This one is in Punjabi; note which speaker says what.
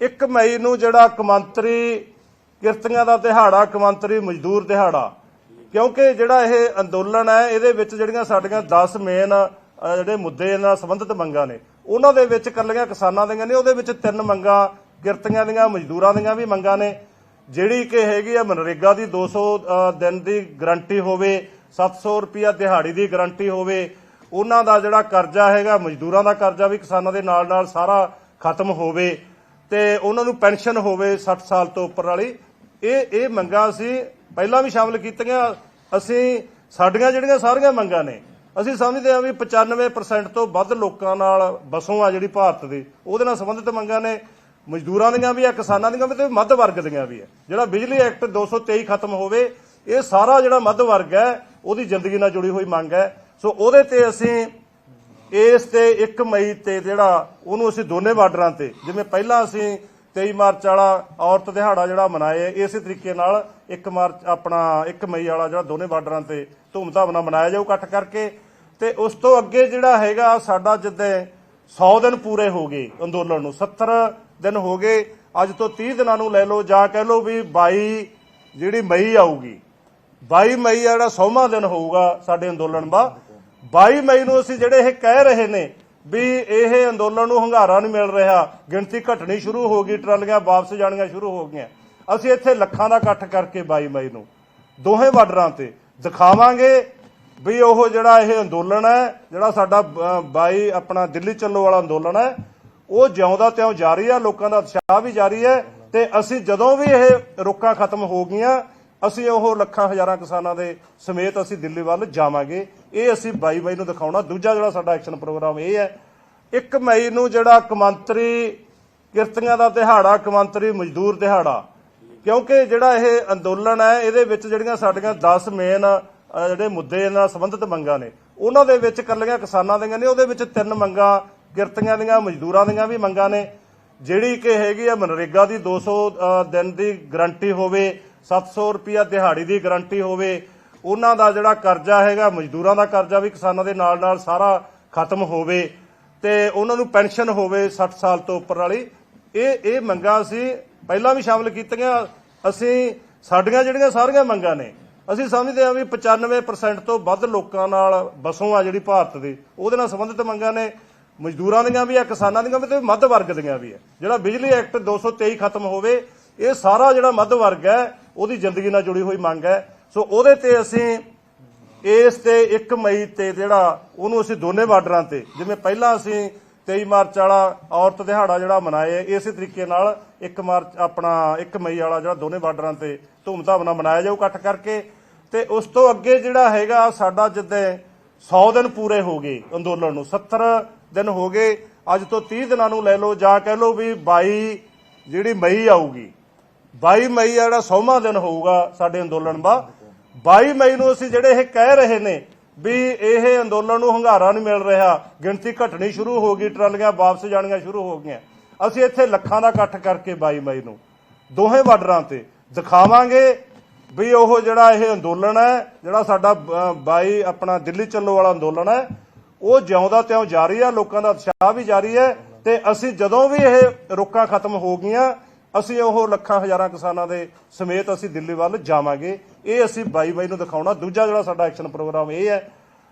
Speaker 1: 1 ਮਈ ਨੂੰ ਜਿਹੜਾ ਕਮੰਤਰੀ ਕਿਰਤੀਆਂ ਦਾ ਦਿਹਾੜਾ ਕਮੰਤਰੀ ਮਜ਼ਦੂਰ ਦਿਹਾੜਾ ਕਿਉਂਕਿ ਜਿਹੜਾ ਇਹ ਅੰਦੋਲਨ ਹੈ ਇਹਦੇ ਵਿੱਚ ਜਿਹੜੀਆਂ ਸਾਡੀਆਂ 10 ਮੇਨ ਜਿਹੜੇ ਮੁੱਦੇ ਨਾਲ ਸੰਬੰਧਿਤ ਮੰਗਾਂ ਨੇ ਉਹਨਾਂ ਦੇ ਵਿੱਚ ਕੱਲੀਆਂ ਕਿਸਾਨਾਂ ਦੀਆਂ ਨੇ ਉਹਦੇ ਵਿੱਚ ਤਿੰਨ ਮੰਗਾਂ ਕਿਰਤੀਆਂ ਦੀਆਂ ਮਜ਼ਦੂਰਾਂ ਦੀਆਂ ਵੀ ਮੰਗਾਂ ਨੇ ਜਿਹੜੀ ਕਿ ਹੈਗੀ ਆ ਮਨਰੇਗਾ ਦੀ 200 ਅ, ਦਿਨ ਦੀ ਗਰੰਟੀ ਹੋਵੇ 700 ਰੁਪਿਆ ਦਿਹਾੜੀ ਦੀ ਗਰੰਟੀ ਹੋਵੇ ਉਹਨਾਂ ਦਾ ਜਿਹੜਾ ਕਰਜ਼ਾ ਹੈਗਾ ਮਜ਼ਦੂਰਾਂ ਦਾ ਕਰਜ਼ਾ ਵੀ ਕਿਸਾਨਾਂ ਦੇ ਨਾਲ ਨਾਲ ਸਾਰਾ ਖਤਮ ਹੋਵੇ ਤੇ ਉਹਨਾਂ ਨੂੰ ਪੈਨਸ਼ਨ ਹੋਵੇ 60 ਸਾਲ ਤੋਂ ਉੱਪਰ ਵਾਲੀ, ਇਹ ਇਹ ਮੰਗਾਂ ਅਸੀਂ ਪਹਿਲਾਂ ਵੀ ਸ਼ਾਮਲ ਕੀਤੀਆਂ। ਅਸੀਂ, ਸਾਡੀਆਂ ਜਿਹੜੀਆਂ ਸਾਰੀਆਂ ਮੰਗਾਂ ਨੇ, ਅਸੀਂ ਸਮਝਦੇ ਹਾਂ ਵੀ 95% ਤੋਂ ਵੱਧ ਲੋਕਾਂ ਨਾਲ ਵਸੋਂ ਆ ਜਿਹੜੀ ਭਾਰਤ ਦੀ, ਉਹਦੇ ਨਾਲ ਸੰਬੰਧਿਤ ਮੰਗਾਂ ਨੇ। ਮਜ਼ਦੂਰਾਂ ਦੀਆਂ ਵੀ ਆ, ਕਿਸਾਨਾਂ ਦੀਆਂ ਵੀ ਤੇ ਮੱਧ ਵਰਗ ਦੀਆਂ ਵੀ ਆ। ਜਿਹੜਾ ਬਿਜਲੀ ਐਕਟ 223 ਖਤਮ ਹੋਵੇ, ਇਹ ਸਾਰਾ ਜਿਹੜਾ ਮੱਧ ਵਰਗ ਹੈ, ਉਹਦੀ ਜ਼ਿੰਦਗੀ ਨਾਲ ਜੁੜੀ ਹੋਈ ਮੰਗ ਹੈ। ਸੋ ਉਹਦੇ ਤੇ ਅਸੀਂ ਇਸ ਤੇ 1 ਮਈ ਤੇ ਜਿਹੜਾ ਉਹਨੂੰ ਅਸੀਂ ਦੋਨੇ ਬਾਰਡਰਾਂ ਤੇ, ਜਿਵੇਂ ਪਹਿਲਾਂ ਅਸੀਂ 23 ਮਾਰਚ ਵਾਲਾ ਔਰਤ ਦਿਹਾੜਾ ਜਿਹੜਾ ਮਨਾਏ ਇਸੇ ਤਰੀਕੇ ਨਾਲ 1 ਮਾਰਚ ਆਪਣਾ 1 ਮਈ ਵਾਲਾ ਜਿਹੜਾ ਦੋਨੇ ਬਾਰਡਰਾਂ ਤੇ ਧੂਮਧਾਮ ਨਾਲ ਮਨਾਇਆ ਜਾਊ ਇਕੱਠ ਕਰਕੇ। ਤੇ ਉਸ ਤੋਂ ਅੱਗੇ ਜਿਹੜਾ ਹੈਗਾ, ਸਾਡਾ ਜਿੱਦਾਂ 100 ਦਿਨ ਪੂਰੇ ਹੋ ਗਏ ਅੰਦੋਲਨ ਨੂੰ 70 ਦਿਨ ਹੋ ਗਏ, ਅੱਜ ਤੋਂ 30 ਦਿਨਾਂ ਨੂੰ ਲੈ ਲਓ, ਜਾਂ ਕਹਿ ਲਓ ਵੀ 22 ਜਿਹੜੀ ਮਈ ਆਊਗੀ 22 ਮਈ ਆ ਜਿਹੜਾ 100ਵਾਂ ਦਿਨ ਹੋਊਗਾ ਸਾਡੇ ਅੰਦੋਲਨ ਦਾ 22 ਮਈ ਨੂੰ ਅਸੀਂ ਜਿਹੜੇ ਇਹ ਕਹਿ ਰਹੇ ਨੇ ਵੀ ਇਹ ਅੰਦੋਲਨ ਨੂੰ ਹੰਗਾਰਾ ਨਹੀਂ ਮਿਲ ਰਿਹਾ ਗਿਣਤੀ ਘਟਣੀ ਸ਼ੁਰੂ ਹੋ ਗਈ ਟਰਾਲੀਆਂ ਵਾਪਸ ਜਾਣੀਆਂ ਸ਼ੁਰੂ ਹੋ ਗਈਆਂ। ਅਸੀਂ ਇੱਥੇ ਲੱਖਾਂ ਦਾ ਇਕੱਠ ਕਰਕੇ 22 ਮਈ ਨੂੰ ਦੋਹੇ ਬਾਰਡਰਾਂ ਤੇ ਦਿਖਾਵਾਂਗੇ ਵੀ ਉਹ ਜਿਹੜਾ ਇਹ ਅੰਦੋਲਨ ਹੈ ਜਿਹੜਾ ਸਾਡਾ ਅ, 22 ਆਪਣਾ ਦਿੱਲੀ ਚੱਲੋ ਵਾਲਾ ਅੰਦੋਲਨ ਹੈ ਉਹ ਜਿਉਂਦਾ ਤਿਉਂ ਜਾਰੀ ਹੈ ਲੋਕਾਂ ਦਾ ਉਤਸ਼ਾਹ ਵੀ ਜਾਰੀ ਹੈ ਤੇ ਅਸੀਂ ਜਦੋਂ ਵੀ ਇਹ ਰੋਕਾਂ ਖਤਮ ਹੋ ਗਈਆਂ ਅਸੀਂ ਉਹ ਲੱਖਾਂ ਹਜ਼ਾਰਾਂ ਕਿਸਾਨਾਂ ਦੇ ਸਮੇਤ ਅਸੀਂ ਦਿੱਲੀ ਵੱਲ ਜਾਵਾਂਗੇ। ਇਹ ਅਸੀਂ 22 ਮਈ ਨੂੰ ਦਿਖਾਉਣਾ। ਦੂਜਾ ਜਿਹੜਾ ਸਾਡਾ ਐਕਸ਼ਨ ਪ੍ਰੋਗਰਾਮ ਇਹ ਹੈ। 1 ਮਈ ਨੂੰ ਜਿਹੜਾ ਕਮੰਤਰੀ ਕਿਰਤੀਆਂ ਦਾ ਦਿਹਾੜਾ ਕਮੰਤਰੀ ਮਜ਼ਦੂਰ ਦਿਹਾੜਾ ਕਿਉਂਕਿ ਜਿਹੜਾ ਇਹ ਅੰਦੋਲਨ ਹੈ ਇਹਦੇ ਵਿੱਚ ਜਿਹੜੀਆਂ ਸਾਡੀਆਂ 10 ਮੇਨ ਜਿਹੜੇ ਮੁੱਦੇ ਨਾਲ ਸੰਬੰਧਿਤ ਮੰਗਾਂ ਨੇ ਉਹਨਾਂ ਦੇ ਵਿੱਚ ਕੱਲੀਆਂ ਕਿਸਾਨਾਂ ਦੀਆਂ ਨੇ ਉਹਦੇ ਵਿੱਚ ਤਿੰਨ ਮੰਗਾਂ ਕਿਰਤੀਆਂ ਦੀਆਂ ਮਜ਼ਦੂਰਾਂ ਦੀਆਂ ਵੀ ਮੰਗਾਂ ਨੇ। ਜਿਹੜੀ ਕਿ ਹੈਗੀ ਆ ਮਨਰੇਗਾ ਦੀ 200 ਅ, ਦਿਨ ਦੀ ਗਰੰਟੀ ਹੋਵੇ 700 ਰੁਪਿਆ ਦਿਹਾੜੀ ਦੀ ਗਰੰਟੀ ਹੋਵੇ, ਉਹਨਾਂ ਦਾ ਜਿਹੜਾ ਕਰਜ਼ਾ ਹੈਗਾ, ਮਜ਼ਦੂਰਾਂ ਦਾ ਕਰਜ਼ਾ ਵੀ ਕਿਸਾਨਾਂ ਦੇ ਨਾਲ ਨਾਲ ਸਾਰਾ ਖਤਮ ਹੋਵੇ ਤੇ ਉਹਨਾਂ ਨੂੰ ਪੈਨਸ਼ਨ ਹੋਵੇ 60 ਸਾਲ ਤੋਂ ਉੱਪਰ ਵਾਲੀ। ਇਹ ਇਹ ਮੰਗਾਂ ਅਸੀਂ ਪਹਿਲਾਂ ਵੀ ਸ਼ਾਮਲ ਕੀਤੀਆਂ। ਅਸੀਂ, ਸਾਡੀਆਂ ਜਿਹੜੀਆਂ ਸਾਰੀਆਂ ਮੰਗਾਂ ਨੇ, ਅਸੀਂ ਸਮਝਦੇ ਹਾਂ ਵੀ 95% ਤੋਂ ਵੱਧ ਲੋਕਾਂ ਨਾਲ ਬਸੋਂ ਆ ਜਿਹੜੀ ਭਾਰਤ ਦੀ। ਉਹਦੇ ਨਾਲ ਸੰਬੰਧਿਤ ਮੰਗਾਂ ਨੇ। ਮਜ਼ਦੂਰਾਂ ਦੀਆਂ ਵੀ ਆ, ਕਿਸਾਨਾਂ ਦੀਆਂ ਵੀ ਤੇ ਮੱਧ ਵਰਗ ਦੀਆਂ ਵੀ ਆ। ਜਿਹੜਾ ਬਿਜਲੀ ਐਕਟ 223 ਖਤਮ ਹੋਵੇ, ਇਹ ਸਾਰਾ ਜਿਹੜਾ ਮੱਧ ਵਰਗ ਹੈ ਉਹਦੀ ਜ਼ਿੰਦਗੀ ਨਾਲ ਜੁੜੀ ਹੋਈ ਮੰਗ ਹੈ। ਸੋ ਉਹਦੇ ਤੇ ਅਸੀਂ ਇਸ ਤੇ 1 ਮਈ ਤੇ ਜਿਹੜਾ ਉਹਨੂੰ ਅਸੀਂ ਦੋਨੇ ਬਾਰਡਰਾਂ ਤੇ, ਜਿਵੇਂ ਪਹਿਲਾਂ ਅਸੀਂ 23 ਮਾਰਚ ਵਾਲਾ ਔਰਤ ਦਿਹਾੜਾ ਜਿਹੜਾ ਮਨਾਏ ਇਸੇ ਤਰੀਕੇ ਨਾਲ 1 ਮਾਰਚ ਆਪਣਾ 1 ਮਈ ਵਾਲਾ ਜਿਹੜਾ ਦੋਨੇ ਬਾਰਡਰਾਂ ਤੇ ਧੂਮਧਾਮ ਨਾਲ ਮਨਾਇਆ ਜਾਊ ਇਕੱਠ ਕਰਕੇ। ਤੇ ਉਸ ਤੋਂ ਅੱਗੇ ਜਿਹੜਾ ਹੈਗਾ ਸਾਡਾ ਜਿੱਦਾਂ 100 ਦਿਨ ਪੂਰੇ ਹੋ ਗਏ ਅੰਦੋਲਨ ਨੂੰ 70 ਦਿਨ ਹੋ ਗਏ। ਅੱਜ ਤੋਂ 30 ਦਿਨਾਂ ਨੂੰ ਲੈ ਲਓ, ਜਾਂ ਕਹਿ ਲਓ ਵੀ 22 ਜਿਹੜੀ ਮਈ ਆਊਗੀ 22 ਮਈ ਆ ਜਿਹੜਾ 100ਵਾਂ ਦਿਨ ਹੋਊਗਾ ਸਾਡੇ ਅੰਦੋਲਨ ਦਾ। 22 ਮਈ ਨੂੰ ਅਸੀਂ ਜਿਹੜੇ ਇਹ ਕਹਿ ਰਹੇ ਨੇ ਵੀ ਇਹ ਅੰਦੋਲਨ ਨੂੰ ਹੰਗਾਰਾ ਨਹੀਂ ਮਿਲ ਰਿਹਾ ਗਿਣਤੀ ਘਟਣੀ ਸ਼ੁਰੂ ਹੋ ਗਈ ਟਰਾਲੀਆਂ ਵਾਪਸ ਜਾਣੀਆਂ ਸ਼ੁਰੂ ਹੋ ਗਈਆਂ। ਅਸੀਂ ਇੱਥੇ ਲੱਖਾਂ ਦਾ ਇਕੱਠ ਕਰਕੇ 22 ਮਈ ਨੂੰ ਦੋਹੇ ਬਾਰਡਰਾਂ ਤੇ ਦਿਖਾਵਾਂਗੇ ਵੀ ਉਹ ਜਿਹੜਾ ਇਹ ਅੰਦੋਲਨ ਹੈ ਜਿਹੜਾ ਸਾਡਾ ਅ, 22 ਆਪਣਾ ਦਿੱਲੀ ਚੱਲੋ ਵਾਲਾ ਅੰਦੋਲਨ ਹੈ ਉਹ ਜਿਉਂਦਾ ਤਿਉਂ ਜਾਰੀ ਹੈ ਲੋਕਾਂ ਦਾ ਉਤਸ਼ਾਹ ਵੀ ਜਾਰੀ ਹੈ ਤੇ ਅਸੀਂ ਜਦੋਂ ਵੀ ਇਹ ਰੋਕਾਂ ਖਤਮ ਹੋ ਗਈਆਂ ਅਸੀਂ ਉਹ ਲੱਖਾਂ ਹਜ਼ਾਰਾਂ ਕਿਸਾਨਾਂ ਦੇ ਸਮੇਤ ਅਸੀਂ ਦਿੱਲੀ ਵੱਲ ਜਾਵਾਂਗੇ। ਇਹ ਅਸੀਂ ਬਾਈ ਮਈ ਨੂੰ ਦਿਖਾਉਣਾ। ਦੂਜਾ ਜਿਹੜਾ ਸਾਡਾ ਐਕਸ਼ਨ ਪ੍ਰੋਗਰਾਮ ਇਹ ਹੈ